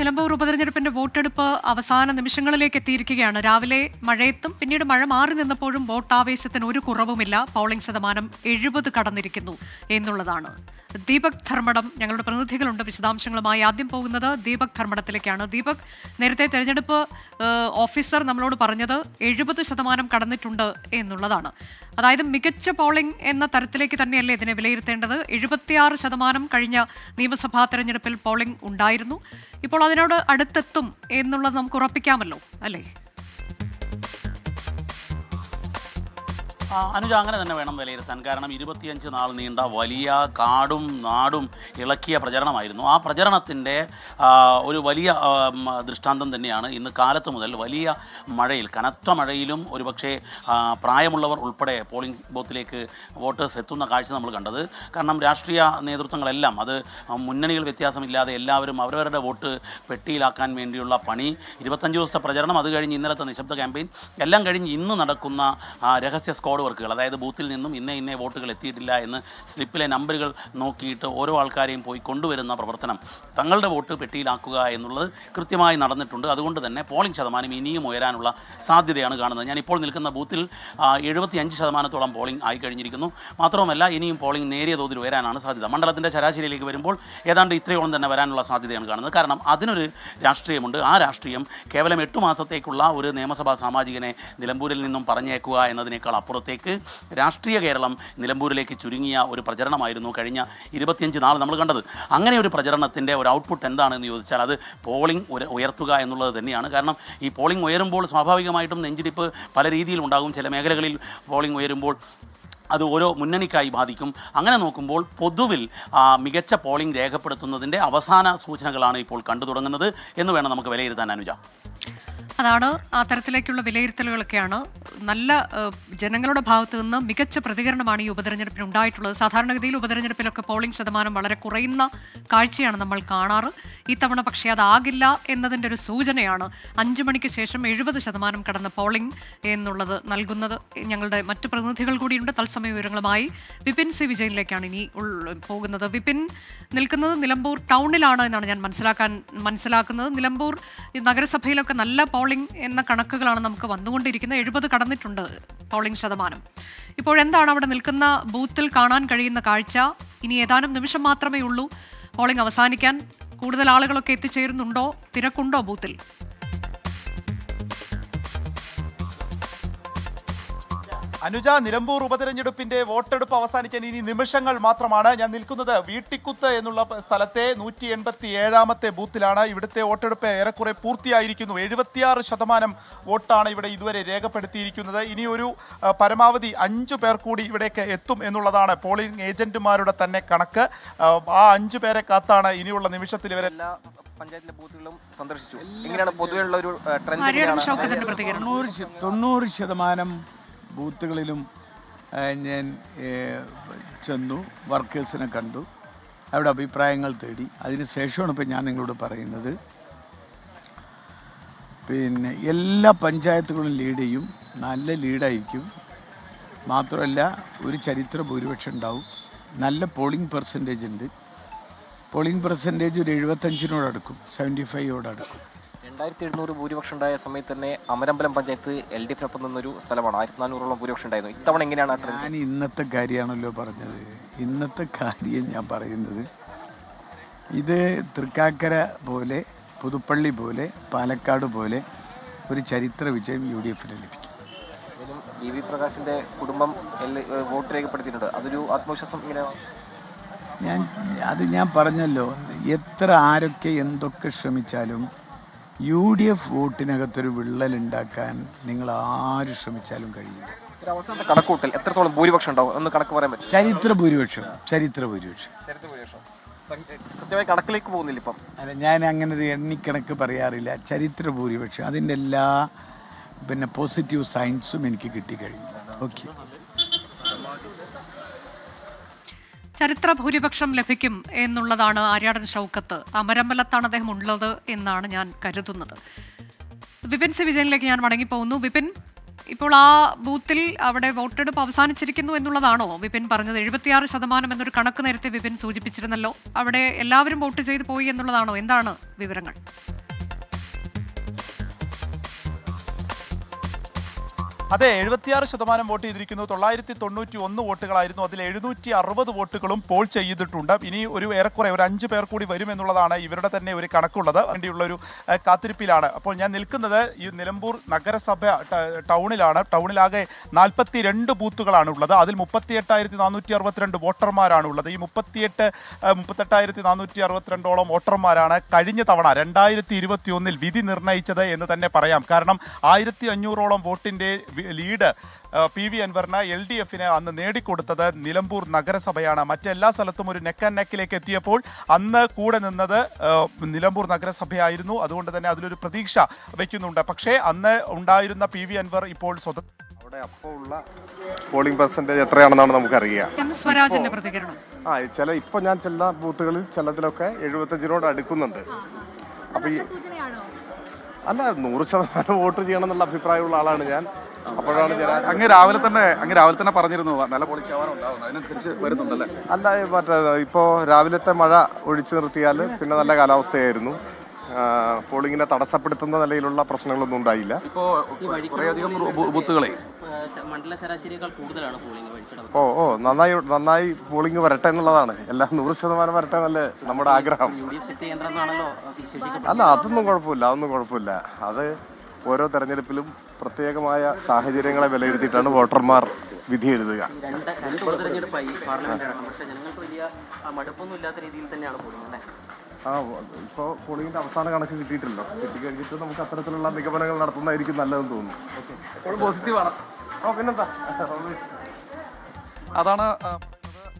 നിലമ്പൂർ ഉപതെരഞ്ഞെടുപ്പിന്റെ വോട്ടെടുപ്പ് അവസാന നിമിഷങ്ങളിലേക്ക് എത്തിയിരിക്കുകയാണ്. രാവിലെ മഴയത്തും പിന്നീട് മഴ മാറി നിന്നപ്പോഴും വോട്ടാവേശത്തിന് ഒരു കുറവുമില്ല. പോളിംഗ് ശതമാനം എഴുപത് കടന്നിരിക്കുന്നു എന്നുള്ളതാണ്. ദീപക് ധർമ്മടം ഞങ്ങളുടെ പ്രതിനിധികളുണ്ട്. വിശദാംശങ്ങളുമായി ആദ്യം പോകുന്നത് ദീപക് ധർമ്മടത്തിലേക്കാണ്. ദീപക് നേരത്തെ തെരഞ്ഞെടുപ്പ് ഓഫീസർ നമ്മളോട് പറഞ്ഞത് എഴുപത് ശതമാനം കടന്നിട്ടുണ്ട് എന്നുള്ളതാണ്. അതായത് മികച്ച പോളിംഗ് എന്ന തരത്തിലേക്ക് തന്നെയല്ലേ ഇതിനെ വിലയിരുത്തേണ്ടത്? എഴുപത്തിയാറ് ശതമാനം കഴിഞ്ഞ നിയമസഭാ തെരഞ്ഞെടുപ്പിൽ പോളിംഗ് ഉണ്ടായിരുന്നു. ഇപ്പോൾ അതിനോട് അടുത്തെത്തും എന്നുള്ളത് നമുക്ക് ഉറപ്പിക്കാമല്ലോ അല്ലേ? അനുജ അങ്ങനെ തന്നെ വേണം വിലയിരുത്താൻ. കാരണം ഇരുപത്തിയഞ്ച് നാൾ നീണ്ട വലിയ കാടും നാടും ഇളക്കിയ പ്രചരണമായിരുന്നു. ആ പ്രചരണത്തിന്റെ ഒരു വലിയ ദൃഷ്ടാന്തം തന്നെയാണ് ഇന്ന് കാലത്ത് മുതൽ വലിയ മഴയിൽ കനത്ത മഴയിലും ഒരുപക്ഷെ പ്രായമുള്ളവർ ഉൾപ്പെടെ പോളിംഗ് ബൂത്തിലേക്ക് വോട്ടേഴ്സ് എത്തുന്ന കാഴ്ച നമ്മൾ കണ്ടത്. കാരണം രാഷ്ട്രീയ നേതൃത്വങ്ങളെല്ലാം അത് മുന്നണികൾ വ്യത്യാസമില്ലാതെ എല്ലാവരും അവരവരുടെ വോട്ട് പെട്ടിയിലാക്കാൻ വേണ്ടിയുള്ള പണി. ഇരുപത്തഞ്ച് ദിവസത്തെ പ്രചരണം അത് കഴിഞ്ഞ് ഇന്നലത്തെ നിശബ്ദ ക്യാമ്പയിൻ എല്ലാം കഴിഞ്ഞ് ഇന്ന് നടക്കുന്ന രഹസ്യ സ്ക്വാഡ് വർക്കുകൾ അതായത് ബൂത്തിൽ നിന്നും ഇന്ന ഇന്ന വോട്ടുകൾ എത്തിയിട്ടില്ല എന്ന് സ്ലിപ്പിലെ നമ്പറുകൾ നോക്കിയിട്ട് ഓരോ ആൾക്കാരെയും പോയി കൊണ്ടുവരുന്ന പ്രവർത്തനം തങ്ങളുടെ വോട്ട് പെട്ടിയിലാക്കുക എന്നുള്ളത് കൃത്യമായി നടന്നിട്ടുണ്ട്. അതുകൊണ്ട് തന്നെ പോളിംഗ് ശതമാനം ഇനിയും ഉയരാനുള്ള സാധ്യതയാണ് കാണുന്നത്. ഞാൻ ഇപ്പോൾ നിൽക്കുന്ന ബൂത്തിൽ എഴുപത്തി അഞ്ച് ശതമാനത്തോളം പോളിംഗ് ആയി കഴിഞ്ഞിരിക്കുന്നു. മാത്രവുമല്ല ഇനിയും പോളിംഗ് നേരിയ തോതിൽ ഉയരാനാണ് സാധ്യത. മണ്ഡലത്തിന്റെ ശരാശരിയിലേക്ക് വരുമ്പോൾ ഏതാണ്ട് ഇത്രയോളം തന്നെ വരാനുള്ള സാധ്യതയാണ് കാണുന്നത്. കാരണം അതിനൊരു രാഷ്ട്രീയമുണ്ട്. ആ രാഷ്ട്രീയം കേവലം എട്ട് മാസത്തേക്കുള്ള ഒരു നിയമസഭാ സാമാജികനെ നിലമ്പൂരിൽ നിന്നും പറഞ്ഞേക്കുക എന്നതിനേക്കാൾ അപ്പുറത്തേക്ക് രാഷ്ട്രീയ കേരളം നിലമ്പൂരിലേക്ക് ചുരുങ്ങിയ ഒരു പ്രചരണമായിരുന്നു കഴിഞ്ഞ ഇരുപത്തിയഞ്ച് നാൾ നമ്മൾ കണ്ടത്. അങ്ങനെ ഒരു പ്രചരണത്തിന്റെ ഒരു ഔട്ട്പുട്ട് എന്താണെന്ന് ചോദിച്ചാൽ അത് പോളിംഗ് ഉയർത്തുക എന്നുള്ളത് തന്നെയാണ്. കാരണം ഈ പോളിംഗ് ഉയരുമ്പോൾ സ്വാഭാവികമായിട്ടും നെഞ്ചിടിപ്പ് പല രീതിയിൽ ഉണ്ടാകും. ചില മേഖലകളിൽ പോളിംഗ് ഉയരുമ്പോൾ അത് ഓരോ മുന്നണിക്കായി ബാധിക്കും. അങ്ങനെ നോക്കുമ്പോൾ പൊതുവിൽ മികച്ച പോളിംഗ് രേഖപ്പെടുത്തുന്നതിന്റെ അവസാന സൂചനകളാണ് ഇപ്പോൾ കണ്ടു തുടങ്ങുന്നത് എന്ന് വേണം നമുക്ക് വിലയിരുത്താൻ അനുജ. അതാണ് ആ തരത്തിലേക്കുള്ള വിലയിരുത്തലുകളൊക്കെയാണ്? നല്ല ജനങ്ങളുടെ ഭാഗത്തു നിന്ന് മികച്ച പ്രതികരണമാണ് ഈ ഉപതെരഞ്ഞെടുപ്പിന് ഉണ്ടായിട്ടുള്ളത്. സാധാരണഗതിയിൽ ഉപതെരഞ്ഞെടുപ്പിലൊക്കെ പോളിംഗ് ശതമാനം വളരെ കുറയുന്ന കാഴ്ചയാണ് നമ്മൾ കാണാറ്. ഇത്തവണ പക്ഷേ അതാകില്ല എന്നതിന്റെ ഒരു സൂചനയാണ് അഞ്ചു മണിക്ക് ശേഷം എഴുപത് ശതമാനം കടന്ന പോളിംഗ് എന്നുള്ളത് നൽകുന്നത്. ഞങ്ങളുടെ മറ്റ് പ്രതിനിധികൾ കൂടിയുണ്ട്. തത്സമയ വിവരങ്ങളുമായി വിപിൻ സി വിജയനിലേക്കാണ് ഇനി പോകുന്നത്. വിപിൻ നിൽക്കുന്നത് നിലമ്പൂർ ടൗണിലാണ് എന്നാണ് ഞാൻ മനസ്സിലാക്കാൻ മനസ്സിലാക്കുന്നത്. നിലമ്പൂർ നഗരസഭയിലൊക്കെ നല്ല എന്ന കണക്കുകളാണ് നമുക്ക് വന്നുകൊണ്ടിരിക്കുന്നത്. എഴുപത് കടന്നിട്ടുണ്ട് പോളിംഗ് ശതമാനം. ഇപ്പോഴെന്താണ് അവിടെ നിൽക്കുന്ന ബൂത്തിൽ കാണാൻ കഴിയുന്ന കാഴ്ച? ഇനി ഏതാനും നിമിഷം മാത്രമേ ഉള്ളൂ. പോളിംഗ് അവസാനിക്കാൻ കൂടുതൽ ആളുകളൊക്കെ എത്തിച്ചേരുന്നുണ്ടോ? തിരക്കുണ്ടോ ബൂത്തിൽ? അനുജ നിലമ്പൂർ ഉപതെരഞ്ഞെടുപ്പിന്റെ വോട്ടെടുപ്പ് അവസാനിക്കാൻ ഇനി നിമിഷങ്ങൾ മാത്രമാണ്. ഞാൻ നിൽക്കുന്നത് വീട്ടിക്കുത്ത് എന്നുള്ള സ്ഥലത്തെ നൂറ്റി എൺപത്തി ഏഴാമത്തെ ബൂത്തിലാണ്. ഇവിടുത്തെ വോട്ടെടുപ്പ് ഏറെക്കുറെ പൂർത്തിയായിരിക്കുന്നു. എഴുപത്തിയാറ് ശതമാനം വോട്ടാണ് ഇവിടെ ഇതുവരെ രേഖപ്പെടുത്തിയിരിക്കുന്നത്. ഇനി ഒരു പരമാവധി അഞ്ചു പേർ കൂടി ഇവിടേക്ക് എത്തും എന്നുള്ളതാണ് പോളിംഗ് ഏജന്റുമാരുടെ തന്നെ കണക്ക്. ആ, അഞ്ചു പേരെ കാത്താണ് ഇനിയുള്ള നിമിഷത്തിൽ ഇവരെ പഞ്ചായത്തിലെ ബൂത്തുകളും സന്ദർശിച്ചു. എങ്ങനെയാണ് പൊതുവെയുള്ള ഒരു ട്രെൻഡ് തൊണ്ണൂറ് ശതമാനം ബൂത്തുകളിലും ഞാൻ ചെന്നു വർക്കേഴ്സിനെ കണ്ടു. അവിടെ അഭിപ്രായങ്ങൾ തേടി. അതിന് ശേഷമാണ് ഇപ്പോൾ ഞാൻ നിങ്ങളോട് പറയുന്നത്. പിന്നെ എല്ലാ പഞ്ചായത്തുകളും ലീഡ് ചെയ്യും. നല്ല ലീഡായിരിക്കും മാത്രമല്ല ഒരു ചരിത്ര ഭൂരിപക്ഷം ഉണ്ടാവും. നല്ല പോളിംഗ് പെർസെന്റേജ് ഉണ്ട്. പോളിംഗ് പെർസെന്റേജ് ഒരു എഴുപത്തഞ്ചിനോടടുക്കും സെവന്റി ഫൈവോട് അടുക്കും. രണ്ടായിരത്തി എഴുന്നൂറ് ഭൂരിപക്ഷം ഉണ്ടായ സമയത്ത് തന്നെ അമരമ്പലം പഞ്ചായത്ത് എൽ ഡി എഫിനൊപ്പം നിന്നൊരു സ്ഥലമാണ്. ആയിരത്തി നാനൂറോളം ഭൂരിപക്ഷം ഉണ്ടായിരുന്നു. ഇത്തവണ എങ്ങനെയാണ് ഞാൻ ഇന്നത്തെ കാര്യമാണല്ലോ പറഞ്ഞത്. ഇന്നത്തെ കാര്യം ഞാൻ പറയുന്നത്. ഇത് തൃക്കാക്കര പോലെ പുതുപ്പള്ളി പോലെ പാലക്കാട് പോലെ ഒരു ചരിത്ര വിജയം യു ഡി എഫിന് ലഭിക്കും. വി പ്രകാശിന്റെ കുടുംബം വോട്ട് രേഖപ്പെടുത്തിയിട്ടുണ്ട്. അതൊരു ആത്മവിശ്വാസം ഇങ്ങനെയാണ് ഞാൻ അത് ഞാൻ പറഞ്ഞല്ലോ. എത്ര ആരൊക്കെ എന്തൊക്കെ ശ്രമിച്ചാലും യു ഡി എഫ് വോട്ടിനകത്തൊരു വിള്ളലുണ്ടാക്കാൻ നിങ്ങൾ ആര് ശ്രമിച്ചാലും കഴിയില്ല. അവസാനത്തെ കണക്കൂട്ടൽ എത്രത്തോളം ഭൂരിപക്ഷം ഉണ്ടാവും? എന്ന് കണക്ക് പറയാൻ പറ്റും ചരിത്ര ഭൂരിപക്ഷം ചരിത്ര ഭൂരിപക്ഷം. ചരിത്ര ഭൂരിപക്ഷം. സംഖ്യ- കണക്കിലേക്ക് പോകുന്നില്ല ഇപ്പം. അല്ല ഞാൻ അങ്ങനെ ഒരു എണ്ണിക്കണക്ക് പറയാറില്ല. ചരിത്ര ഭൂരിപക്ഷം അതിന്റെ എല്ലാ പിന്നെ പോസിറ്റീവ് സയൻസും എനിക്ക് കിട്ടിക്കഴിഞ്ഞു. ഓക്കെ ചരിത്ര ഭൂരിപക്ഷം ലഭിക്കും എന്നുള്ളതാണ് ആര്യാടൻ ഷൗക്കത്ത്. അമരമ്പലത്താണ് അദ്ദേഹം ഉള്ളത് എന്നാണ് ഞാൻ കരുതുന്നത്. വിപിൻ സി വിജയനിലേക്ക് ഞാൻ മടങ്ങിപ്പോകുന്നു. വിപിൻ ഇപ്പോൾ ആ ബൂത്തിൽ അവിടെ വോട്ടെടുപ്പ് അവസാനിച്ചിരിക്കുന്നു എന്നുള്ളതാണോ? വിപിൻ പറഞ്ഞത് എഴുപത്തിയാറ് ശതമാനം എന്നൊരു കണക്ക് നേരത്തെ വിപിൻ സൂചിപ്പിച്ചിരുന്നല്ലോ. അവിടെ എല്ലാവരും വോട്ട് ചെയ്തു പോയി എന്നുള്ളതാണോ? എന്താണ് വിവരങ്ങൾ? അതെ എഴുപത്തിയാറ് ശതമാനം വോട്ട് ചെയ്തിരിക്കുന്നു. തൊള്ളായിരത്തി തൊണ്ണൂറ്റി ഒന്ന് വോട്ടുകളായിരുന്നു. അതിൽ എഴുന്നൂറ്റി അറുപത് വോട്ടുകളും പോൾ ചെയ്തിട്ടുണ്ട്. ഇനി ഒരു ഏറെക്കുറെ ഒരു അഞ്ച് പേർ കൂടി വരുമെന്നുള്ളതാണ് ഇവരുടെ തന്നെ ഒരു കണക്കുള്ളത്. വേണ്ടിയുള്ള ഒരു കാത്തിരിപ്പിലാണ്. അപ്പോൾ ഞാൻ നിൽക്കുന്നത് ഈ നിലമ്പൂർ നഗരസഭ ടൗണിലാണ്. ടൗണിലാകെ നാൽപ്പത്തി രണ്ട് ബൂത്തുകളാണ് ഉള്ളത് അതിൽ മുപ്പത്തി എട്ടായിരത്തി നാനൂറ്റി അറുപത്തിരണ്ട് വോട്ടർമാരാണ് ഉള്ളത് ഈ മുപ്പത്തിയെട്ട് മുപ്പത്തെട്ടായിരത്തി നാനൂറ്റി അറുപത്തിരണ്ടോളം വോട്ടർമാരാണ് കഴിഞ്ഞ തവണ രണ്ടായിരത്തി ഇരുപത്തി ഒന്നിൽ വിധി നിർണയിച്ചത് എന്ന് തന്നെ പറയാം. കാരണം ആയിരത്തി അഞ്ഞൂറോളം വോട്ടിന്റെ വി- ലീഡ് പി വി അൻവറിന് എൽ ഡി എഫിന് അന്ന് നേടിക്കൊടുത്തത് നിലമ്പൂർ നഗരസഭയാണ്. മറ്റെല്ലാ സ്ഥലത്തും ഒരു നെക്ക് ആൻഡ് നെക്കിലേക്ക് എത്തിയപ്പോൾ അന്ന് കൂടെ നിന്നത് നിലമ്പൂർ നഗരസഭയായിരുന്നു. അതുകൊണ്ട് തന്നെ അതിലൊരു പ്രതീക്ഷ വയ്ക്കുന്നുണ്ട് പക്ഷേ അന്ന് ഉണ്ടായിരുന്ന പി വി അൻവർ ഇപ്പോൾ സ്വതന്ത്ര അവിടെ അപ്പോൾ ഉള്ള പോളിംഗ് പെർസെന്റേജ് എത്രയാണെന്നാണ് നമുക്കറിയാം എം സ്വരാജിന്റെ പ്രതികരണം. ആ ചില ഇപ്പോൾ ഞാൻ ചില ബൂത്തുകളിൽ ചിലതിലൊക്കെ എഴുപത്തഞ്ചിനോട് അടുക്കുന്നുണ്ട്. അപ്പോൾ ഈ അല്ല നൂറ് ശതമാനം വോട്ട് ചെയ്യണം എന്നുള്ള അഭിപ്രായമുള്ള ആളാണ് ഞാൻ. അപ്പോഴാണ് അങ്ങ് രാവിലെ തന്നെ അങ്ങ് രാവിലെ തന്നെ പറഞ്ഞിരുന്നു നല്ല ശതമാനം ഉണ്ടാവുന്നു അതിനനുസരിച്ച് വരുന്നുണ്ടല്ലേ? അല്ല ഇപ്പോ മറ്റേ ഇപ്പോൾ രാവിലത്തെ മഴ ഒഴിച്ചു നിർത്തിയാൽ പിന്നെ നല്ല കാലാവസ്ഥയായിരുന്നു. പോളിങ്ങിനെ തടസ്സപ്പെടുത്തുന്ന നിലയിലുള്ള പ്രശ്നങ്ങളൊന്നും ഉണ്ടായില്ല. കുറേയധികം ബൂത്തുകളെ. മണ്ഡല ശരാശരിയേക്കാൾ കൂടുതലാണ് പോളിംഗ് ഓ ഓ നന്നായി നന്നായി പോളിംഗ് വരട്ടെ എന്നുള്ളതാണ്. എല്ലാം നൂറ് ശതമാനം വരട്ടെ എന്നല്ലേ നമ്മുടെ ആഗ്രഹം. അല്ല അതൊന്നും കുഴപ്പമില്ല അതൊന്നും കുഴപ്പമില്ല. അത് ഓരോ തെരഞ്ഞെടുപ്പിലും പ്രത്യേകമായ സാഹചര്യങ്ങളെ വിലയിരുത്തിയിട്ടാണ് വോട്ടർമാർ വിധി എഴുതുക. ആ, ഇപ്പോൾ പോളിംഗിന്റെ അവസാന കണക്ക് കിട്ടിയിട്ടില്ലോ. കിട്ടിക്കഴിഞ്ഞിട്ട് നമുക്ക് അത്തരത്തിലുള്ള നിഗമനങ്ങൾ നടത്തുന്നതായിരിക്കും നല്ലതെന്ന് തോന്നുന്നു. ഓക്കെ പോസിറ്റീവാണ്. ഓ പിന്നെന്താ? അതാണ്.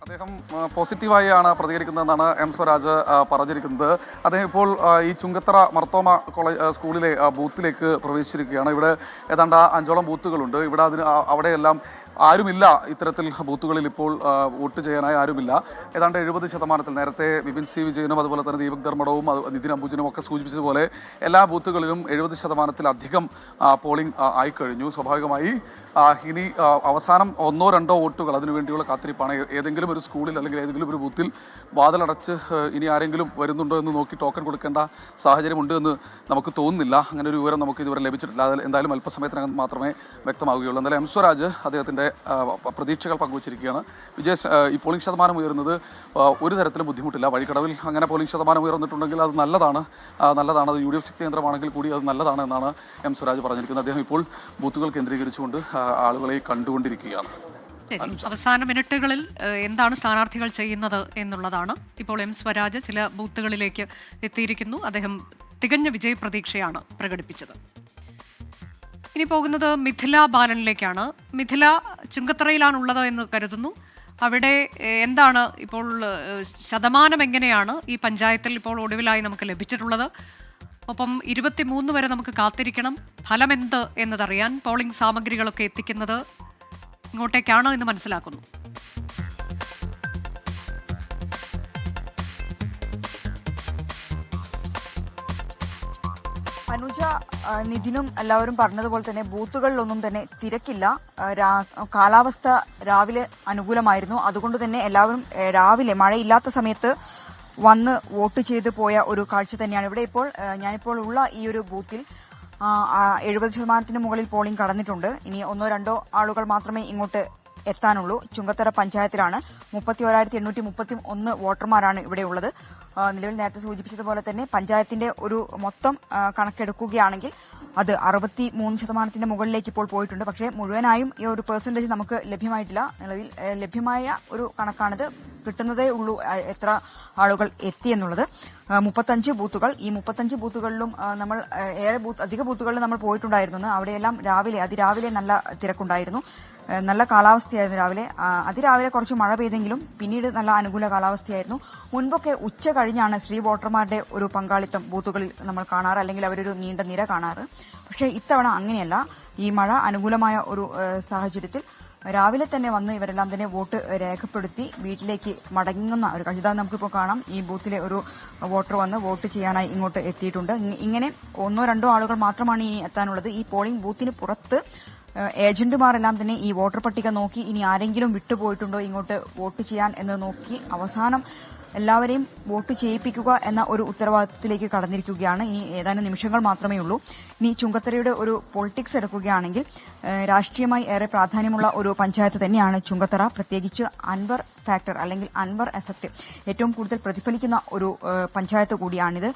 അദ്ദേഹം പോസിറ്റീവായി ആണ് പ്രതികരിക്കുന്നതെന്നാണ് എം സ്വരാജ് പറഞ്ഞിരിക്കുന്നത്. അദ്ദേഹം ഇപ്പോൾ ഈ ചുങ്കത്തറ മർത്തോമ കോളേജ് സ്കൂളിലെ ബൂത്തിലേക്ക് പ്രവേശിച്ചിരിക്കുകയാണ്. ഇവിടെ ഏതാണ്ട് അഞ്ചോളം ബൂത്തുകളുണ്ട്. ഇവിടെ അതിന് അവിടെയെല്ലാം ആരുമില്ല ഇത്തരത്തിൽ ബൂത്തുകളിൽ ഇപ്പോൾ വോട്ട് ചെയ്യാനായി ആരുമില്ല. ഏതാണ്ട് എഴുപത് ശതമാനത്തിൽ നേരത്തെ വിപിൻ സി വിജയനും അതുപോലെ തന്നെ ദീപക് ധർമ്മടവും നിതിൻ അംബുജനും ഒക്കെ സൂചിപ്പിച്ചതുപോലെ എല്ലാ ബൂത്തുകളിലും എഴുപത് ശതമാനത്തിലധികം പോളിംഗ് ആയിക്കഴിഞ്ഞു സ്വാഭാവികമായി ഇനി അവസാനം ഒന്നോ രണ്ടോ വോട്ടുകൾ അതിനുവേണ്ടിയുള്ള കാത്തിരിപ്പാണ്. ഏതെങ്കിലും ഒരു സ്കൂളിൽ അല്ലെങ്കിൽ ഏതെങ്കിലും ഒരു ബൂത്തിൽ വാതിലടച്ച് ഇനി ആരെങ്കിലും വരുന്നുണ്ടോ എന്ന് നോക്കി ടോക്കൺ കൊടുക്കേണ്ട സാഹചര്യമുണ്ട് എന്ന് നമുക്ക് തോന്നുന്നില്ല. അങ്ങനെ ഒരു വിവരം നമുക്ക് ഇതുവരെ ലഭിച്ചിട്ടില്ല. അത് എന്തായാലും അല്പസമയത്തിനകം മാത്രമേ വ്യക്തമാവുകയുള്ളൂ. എന്തായാലും എം സ്വരാജ് അദ്ദേഹത്തിന്റെ പ- പ്രതീക്ഷകൾ പങ്കുവച്ചിരിക്കുകയാണ്. വിജയ ഈ പോളിംഗ് ശതമാനം ഉയരുന്നത് ഒരു തരത്തിലും ബുദ്ധിമുട്ടില്ല. വഴിക്കടവിൽ അങ്ങനെ പോളിംഗ് ശതമാനം ഉയർന്നിട്ടുണ്ടെങ്കിൽ അത് നല്ലതാണ്. നല്ലതാണ്. അത് യു ഡി എഫ് കേന്ദ്രമാണെങ്കിൽ കൂടി അത് നല്ലതാണ് എന്നാണ് എം സ്വരാജ് പറഞ്ഞിരിക്കുന്നത്. അദ്ദേഹം ഇപ്പോൾ ബൂത്തുകൾ കേന്ദ്രീകരിച്ചുകൊണ്ട് ആളുകളെ കണ്ടുകൊണ്ടിരിക്കുകയാണ്. അവസാന മിനിറ്റുകളിൽ എന്താണ് സ്ഥാനാർത്ഥികൾ ചെയ്യുന്നത് എന്നുള്ളതാണ്. ഇപ്പോൾ എം സ്വരാജ് ചില ബൂത്തുകളിലേക്ക് എത്തിയിരിക്കുന്നു. അദ്ദേഹം തികഞ്ഞ വിജയപ്രതീക്ഷയാണ് പ്രകടിപ്പിച്ചത്. ഇനി പോകുന്നത് മിഥില ബാലനിലേക്കാണ് മിഥില ചുങ്കത്തറയിലാണുള്ളത് എന്ന് കരുതുന്നു. അവിടെ എന്താണ് ഇപ്പോൾ ശതമാനം എങ്ങനെയാണ് ഈ പഞ്ചായത്തിൽ ഇപ്പോൾ ഒടുവിലായി നമുക്ക് ലഭിച്ചിട്ടുള്ളത്? ഒപ്പം ഇരുപത്തിമൂന്ന് വരെ നമുക്ക് കാത്തിരിക്കണം. ഫലം എന്ത് എന്നതറിയാൻ പോളിംഗ് സാമഗ്രികളൊക്കെ എത്തിക്കുന്നത് ഇങ്ങോട്ടേക്കാണ് എന്ന് മനസ്സിലാക്കുന്നു. അനുജ നിതിനും എല്ലാവരും പറഞ്ഞതുപോലെ തന്നെ ബൂത്തുകളിലൊന്നും തന്നെ തിരക്കില്ല. കാലാവസ്ഥ രാവിലെ അനുകൂലമായിരുന്നു. അതുകൊണ്ട് തന്നെ എല്ലാവരും രാവിലെ മഴയില്ലാത്ത സമയത്ത് വന്ന് വോട്ട് ചെയ്ത് പോയ ഒരു കാഴ്ച തന്നെയാണ് ഇവിടെ ഇപ്പോൾ ഞാനിപ്പോൾ ഉള്ള ഈ ഒരു ബൂത്തിൽ എഴുപത് ശതമാനത്തിന് മുകളിൽ പോളിംഗ് കടന്നിട്ടുണ്ട്. ഇനി ഒന്നോ രണ്ടോ ആളുകൾ മാത്രമേ ഇങ്ങോട്ട് എത്താനുള്ളൂ. ചുങ്കത്തറ പഞ്ചായത്തിലാണ്. മുപ്പത്തി ഒരായിരത്തി എണ്ണൂറ്റി മുപ്പത്തി ഒന്ന് വോട്ടർമാരാണ് ഇവിടെ ഉള്ളത്. നിലവിൽ നേരത്തെ സൂചിപ്പിച്ചതുപോലെ തന്നെ പഞ്ചായത്തിന്റെ ഒരു മൊത്തം കണക്കെടുക്കുകയാണെങ്കിൽ അത് അറുപത്തി മൂന്ന് ശതമാനത്തിന്റെ മുകളിലേക്ക് ഇപ്പോൾ പോയിട്ടുണ്ട്. പക്ഷേ മുഴുവനായും ഈ ഒരു പെർസെന്റേജ് നമുക്ക് ലഭ്യമായിട്ടില്ല. നിലവിൽ ലഭ്യമായ ഒരു കണക്കാണിത്. കിട്ടുന്നതേ ഉള്ളൂ എത്ര ആളുകൾ എത്തി എന്നുള്ളത്. മുപ്പത്തഞ്ച് ബൂത്തുകൾ. ഈ മുപ്പത്തഞ്ച് ബൂത്തുകളിലും നമ്മൾ ഏറെ ബൂത്ത് അധിക ബൂത്തുകളിൽ നമ്മൾ പോയിട്ടുണ്ടായിരുന്നു. അവിടെയെല്ലാം രാവിലെ അതിരാവിലെ നല്ല തിരക്കുണ്ടായിരുന്നു. നല്ല കാലാവസ്ഥയായിരുന്നു രാവിലെ. അതിരാവിലെ കുറച്ച് മഴ പെയ്തെങ്കിലും പിന്നീട് നല്ല അനുകൂല കാലാവസ്ഥയായിരുന്നു. മുൻപൊക്കെ ഉച്ച കഴിഞ്ഞാണ് സ്ത്രീ വോട്ടർമാരുടെ ഒരു പങ്കാളിത്തം ബൂത്തുകളിൽ നമ്മൾ കാണാറ് അല്ലെങ്കിൽ അവരൊരു നീണ്ട നിര കാണാറ്. പക്ഷേ ഇത്തവണ അങ്ങനെയല്ല. ഈ മഴ അനുകൂലമായ ഒരു സാഹചര്യത്തിൽ രാവിലെ തന്നെ വന്ന് ഇവരെല്ലാം തന്നെ വോട്ട് രേഖപ്പെടുത്തി വീട്ടിലേക്ക് മടങ്ങുന്ന ഒരു കാഴ്ച ഇതാ നമുക്കിപ്പോൾ കാണാം. ഈ ബൂത്തിലെ ഒരു വോട്ടർ വന്ന് വോട്ട് ചെയ്യാനായി ഇങ്ങോട്ട് എത്തിയിട്ടുണ്ട്. ഇങ്ങനെ ഒന്നോ രണ്ടോ ആളുകൾ മാത്രമാണ് ഇനി എത്താനുള്ളത്. ഈ പോളിംഗ് ബൂത്തിന് പുറത്ത് ഏജന്റുമാരെല്ലാം തന്നെ ഈ വോട്ടർ പട്ടിക നോക്കി ഇനി ആരെങ്കിലും വിട്ടുപോയിട്ടുണ്ടോ ഇങ്ങോട്ട് വോട്ട് ചെയ്യാൻ എന്ന് നോക്കി അവസാനം എല്ലാവരെയും വോട്ട് ചെയ്യിപ്പിക്കുക എന്ന ഒരു ഉത്തരവാദിത്തത്തിലേക്ക് കടന്നിരിക്കുകയാണ്. ഇനി ഏതാനും നിമിഷങ്ങൾ മാത്രമേ ഉള്ളൂ. ഇനി ചുങ്കത്തറയുടെ ഒരു പൊളിറ്റിക്സ് എടുക്കുകയാണെങ്കിൽ രാഷ്ട്രീയമായി ഏറെ പ്രാധാന്യമുള്ള ഒരു പഞ്ചായത്ത് തന്നെയാണ് ചുങ്കത്തറ. പ്രത്യേകിച്ച് അൻവർ ഫാക്ടർ അല്ലെങ്കിൽ അൻവർ എഫക്ട് ഏറ്റവും കൂടുതൽ പ്രതിഫലിക്കുന്ന ഒരു പഞ്ചായത്ത് കൂടിയാണിത്.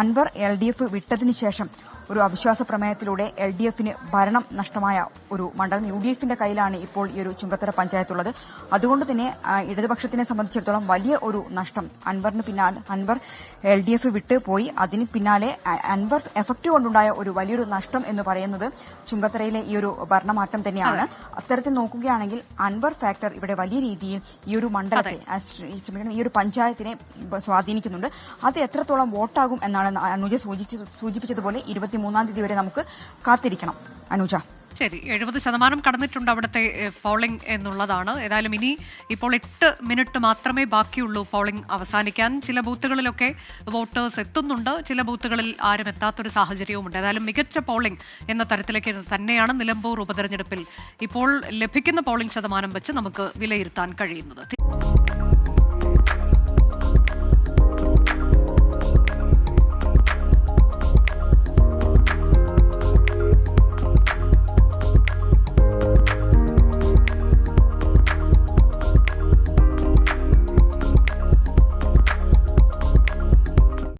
അൻവർ എൽ ഡി എഫ് വിട്ടതിന് ശേഷം ഒരു അവിശ്വാസ പ്രമേയത്തിലൂടെ എൽ ഡി എഫിന് ഭരണം നഷ്ടമായ ഒരു മണ്ഡലം യു ഡി എഫിന്റെ കയ്യിലാണ് ഇപ്പോൾ ഈ ഒരു ചുങ്കത്തറ പഞ്ചായത്തുള്ളത്. അതുകൊണ്ട് തന്നെ ഇടതുപക്ഷത്തിനെ സംബന്ധിച്ചിടത്തോളം വലിയ ഒരു നഷ്ടം അൻവറിന് പിന്നാലെ അൻവർ എൽ ഡി എഫ് വിട്ട് പോയി. അതിന് പിന്നാലെ അൻവർ എഫക്റ്റ് കൊണ്ടുണ്ടായ ഒരു വലിയൊരു നഷ്ടം എന്ന് പറയുന്നത് ചുങ്കത്തറയിലെ ഈ ഒരു ഭരണമാറ്റം തന്നെയാണ്. അത്തരത്തിൽ നോക്കുകയാണെങ്കിൽ അൻവർ ഫാക്ടർ ഇവിടെ വലിയ രീതിയിൽ ഈ ഒരു മണ്ഡലത്തെ ഈ ഒരു പഞ്ചായത്തിനെ സ്വാധീനിക്കുന്നുണ്ട്. അത് എത്രത്തോളം വോട്ടാകും എന്നാണ് അനുജ സൂചിച്ച് സൂചിപ്പിച്ചതുപോലെ ഇരുപത്തിമൂന്നാം തീയതി വരെ നമുക്ക് കാത്തിരിക്കണം. അനുജ. ശരി എഴുപത് ശതമാനം കടന്നിട്ടുണ്ട് അവിടുത്തെ പോളിംഗ് എന്നുള്ളതാണ്. ഏതായാലും ഇനി ഇപ്പോൾ എട്ട് മിനിറ്റ് മാത്രമേ ബാക്കിയുള്ളൂ പോളിംഗ് അവസാനിക്കാൻ. ചില ബൂത്തുകളിലൊക്കെ വോട്ടേഴ്സ് എത്തുന്നുണ്ട്. ചില ബൂത്തുകളിൽ ആരും എത്താത്തൊരു സാഹചര്യവുമുണ്ട്. ഏതായാലും മികച്ച പോളിംഗ് എന്ന തരത്തിലേക്ക് തന്നെയാണ് നിലമ്പൂർ ഉപതെരഞ്ഞെടുപ്പിൽ ഇപ്പോൾ ലഭിക്കുന്ന പോളിംഗ് ശതമാനം വെച്ച് നമുക്ക് വിലയിരുത്താൻ കഴിയുന്നത്.